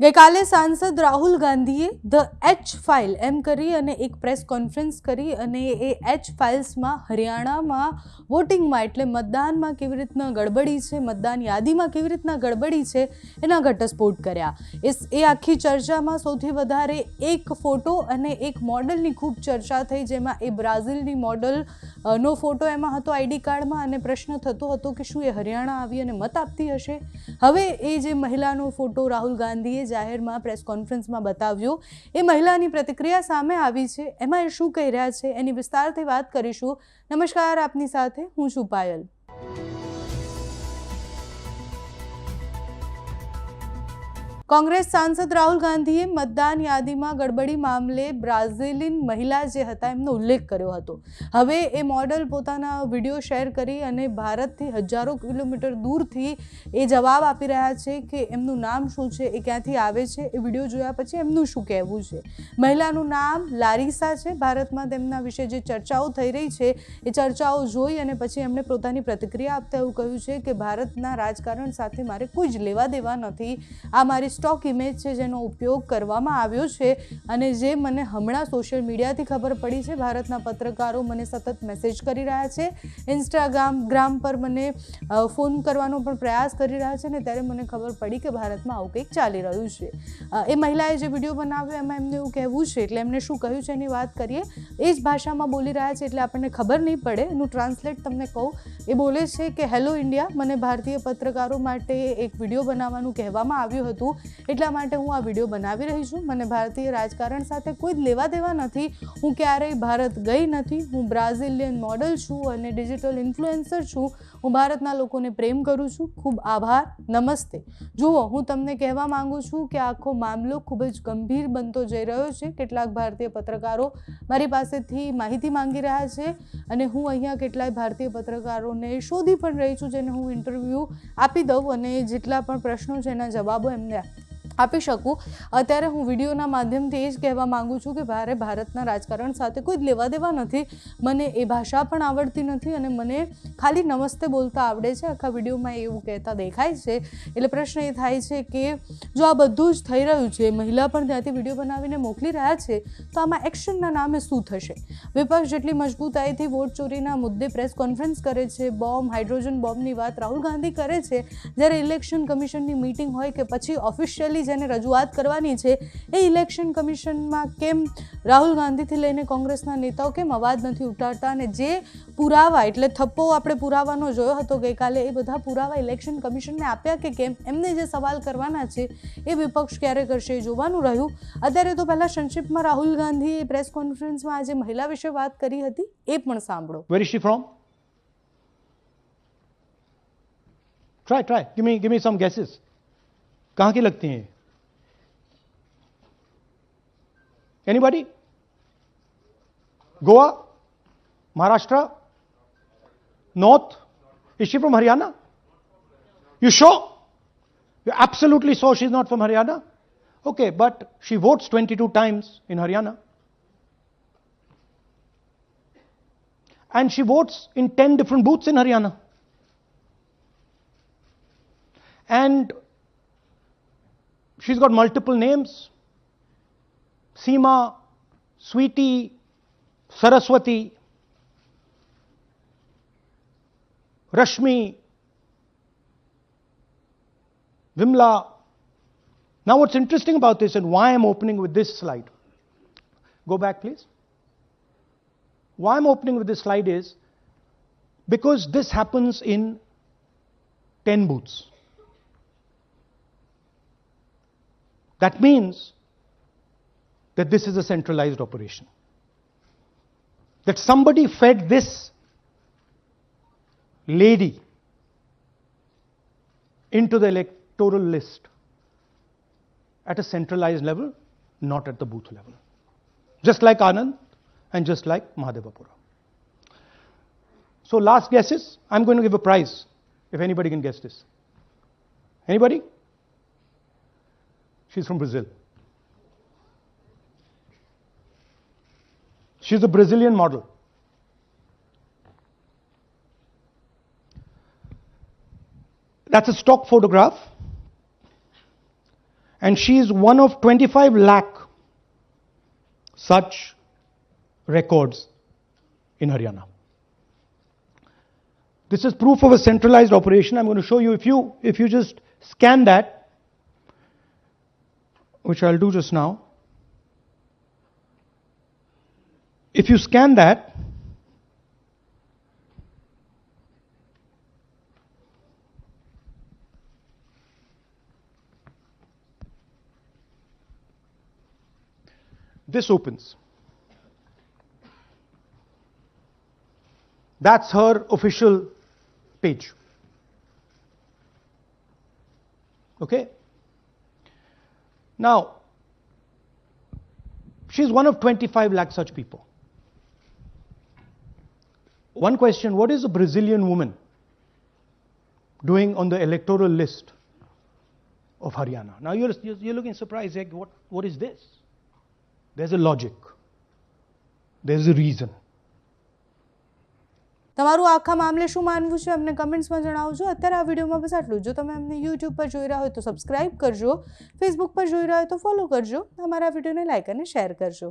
ગઈકાલે સાંસદ રાહુલ ગાંધીએ ધ એચ ફાઇલ એમ કરી અને એક પ્રેસ કોન્ફરન્સ કરી અને એ એચ ફાઇલ્સમાં હરિયાણામાં વોટિંગમાં એટલે મતદાનમાં કેવી રીતના ગડબડી છે, મતદાન યાદીમાં કેવી રીતના ગડબડી છે, એના ઘટસ્ફોટ કર્યા. એ આખી ચર્ચામાં સૌથી વધારે એક ફોટો અને એક મોડલની ખૂબ ચર્ચા થઈ, જેમાં એ બ્રાઝિલની મોડલ નો ફોટો એમાં હતો આઈડી કાર્ડમાં અને પ્રશ્ન થતો હતો કે શું એ હરિયાણા આવી અને મત આપતી હશે? હવે એ જે મહિલાનો ફોટો રાહુલ ગાંધીએ જાહેરમાં, પ્રેસ કોન્ફરન્સમાં બતાવ્યું, એ મહિલાની પ્રતિક્રિયા સામે આવી છે. એમાં એ શું કહી રહ્યા છે? એની વિસ્તારથી વાત કરીશું. નમસ્કાર, આપની સાથે હું છું પાયલ. કોંગ્રેસ સાંસદ રાહુલ ગાંધીએ મતદાન યાદીમાં ગડબડી મામલે બ્રાઝિલિયન મહિલા જે હતા એમનો ઉલ્લેખ કર્યો હતો. હવે એ મોડલ પોતાના વીડિયો શેર કરી અને ભારતથી હજારો કિલોમીટર દૂરથી એ જવાબ આપી રહ્યા છે કે એમનું નામ શું છે, એ ક્યાંથી આવે છે, એ વીડિયો જોયા પછી એમનું શું કહેવું છે? મહિલાનું નામ લારિસા છે. ભારતમાં તેમના વિશે જે ચર્ચાઓ થઈ રહી છે, એ ચર્ચાઓ જોઈ અને પછી એમણે પોતાની પ્રતિક્રિયા આપતા એવું કહ્યું છે કે ભારતના રાજકારણ સાથે મારે કોઈ જ લેવા દેવા નથી. આ મારી સ્ટોક ઇમેજ છે જેનો ઉપયોગ કરવામાં આવ્યો છે અને જે મને હમણાં સોશિયલ મીડિયાથી ખબર પડી છે, ભારતના પત્રકારો મને સતત મેસેજ કરી રહ્યા છે ઇન્સ્ટાગ્રામ ગ્રામ પર મને ફોન કરવાનો પણ પ્રયાસ કરી રહ્યા છે ને ત્યારે મને ખબર પડી કે ભારતમાં આવું કંઈક ચાલી રહ્યું છે. એ મહિલાએ જે વીડિયો બનાવ્યો એમાં એમને એવું કહેવું છે, એટલે એમને શું કહ્યું છે એની વાત કરીએ. એ જ ભાષામાં બોલી રહ્યા છે એટલે આપણને ખબર નહીં પડે. એનું ટ્રાન્સલેટ તમને કહું. એ બોલે છે કે હેલો ઇન્ડિયા મને ભારતીય પત્રકારો માટે એક વીડિયો બનાવવાનું કહેવામાં આવ્યું હતું. એટલા માટે હું આ વીડિયો બનાવી રહી છું. મને ભારતીય રાજકારણ સાથે કોઈ જ લેવા દેવા નથી. હું ક્યારેય ભારત ગઈ નથી. હું બ્રાઝિલિયન મોડલ છું અને ડિજિટલ ઇન્ફ્લુએન્સર છું. હું ભારતના લોકોને પ્રેમ કરું છું. ખૂબ આભાર. નમસ્તે. જુઓ, હું તમને કહેવા માંગુ છું કે આખો મામલો ખૂબ જ ગંભીર બનતો જઈ રહ્યો છે. કેટલાક ભારતીય પત્રકારો મારી પાસેથી માહિતી માંગી રહ્યા છે અને હું અહીંયા કેટલાય ભારતીય પત્રકારોને શોધી પણ રહી છું, જેને હું ઇન્ટરવ્યૂ આપી દઉં અને જેટલા પણ પ્રશ્નો છે એના જવાબો એમને આપી શકું. અત્યારે હું વિડીયોના માધ્યમથી એ જ કહેવા માંગુ છું કે મારે ભારતના રાજકારણ સાથે કોઈ જ લેવા દેવા નથી. મને એ ભાષા પણ આવડતી નથી અને મને ખાલી નમસ્તે બોલતા આવડે છે. આખા વિડીયોમાં એવું કહેતા દેખાય છે. એટલે પ્રશ્ન એ થાય છે કે જો આ બધું જ થઈ રહ્યું છે, મહિલા પણ ત્યાંથી વીડિયો બનાવીને મોકલી રહ્યા છે, તો આમાં એક્શનના નામે શું થશે? વિપક્ષ જેટલી મજબૂતાઈથી વોટ ચોરીના મુદ્દે પ્રેસ કોન્ફરન્સ કરે છે, બોમ્બ, હાઇડ્રોજન બોમ્બની વાત રાહુલ ગાંધી કરે છે. જ્યારે ઇલેક્શન કમિશનની મીટિંગ હોય કે પછી ઓફિશિયલી જેને રજૂઆત કરવાની છે એ ઇલેક્શન કમિશનમાં કેમ રાહુલ ગાંધીથી લઈને કોંગ્રેસના નેતાઓ કેમ અવાજ નથી ઉઠાડતા અને જે પુરાવા એટલે થપ્પો આપણે પુરાવાનો જોયો હતો ગઈકાલે એ બધા પુરાવા ઇલેક્શન કમિશનને આપ્યા કે કેમ એમને જે સવાલ કરવાના છે એ વિપક્ષ ક્યારે કરશે એ જોવાનું રહ્યું અત્યારે તો પહેલાં સંક્ષિપ્તમાં રાહુલ ગાંધીએ પ્રેસ કોન્ફરન્સમાં આજે મહિલા વિશે વાત કરી હતી એ પણ સાંભળો Where is she from? Try, try. Give me, give me some guesses. कहाँ की लगती हैं Anybody? Goa? Maharashtra? North? Is she from Haryana? You sure? You're absolutely sure she's not from Haryana? Okay, but she votes 22 times in Haryana. And she votes in 10 different booths in Haryana. And she's got multiple names. Seema, Sweetie, Saraswati, Rashmi, Vimla. Now, what's interesting about this and why I'm opening with this slide? Go back, please why I'm opening with this slide is because this happens in 10 booths. That means that this is a centralized operation. That somebody fed this lady into the electoral list at a centralized level, not at the booth level. Just like Anand and just like Mahadevapura. So, last guesses. I'm going to give a prize if anybody can guess this. Anybody? She's from Brazil. She's a Brazilian model. That's a stock photograph. and she is one of 25 lakh such records in Haryana. This is proof of a centralized operation. I'm going to show you if you if you just scan that, which I'll do just now. If you scan that, this opens. That's her official page. Okay? Now, she's one of 25 lakh such people. One question what is a Brazilian woman doing on the electoral list of Haryana? Now, you're, you're you're looking surprised, like, what, what is this? There's a logic, there's a reason. તમારું આખા મામલે શું માનવું છે અમને કમેન્ટ્સમાં જણાવજો અત્યારે આ વિડીયોમાં બસ આટલું જો તમે અમને યુટ્યુબ પર જોઈ રહ્યા હોય તો સબસ્ક્રાઇબ કરજો ફેસબુક પર જોઈ રહ્યા હોય તો ફોલો કરજો અમારા વિડીયોને લાઇક અને શેર કરજો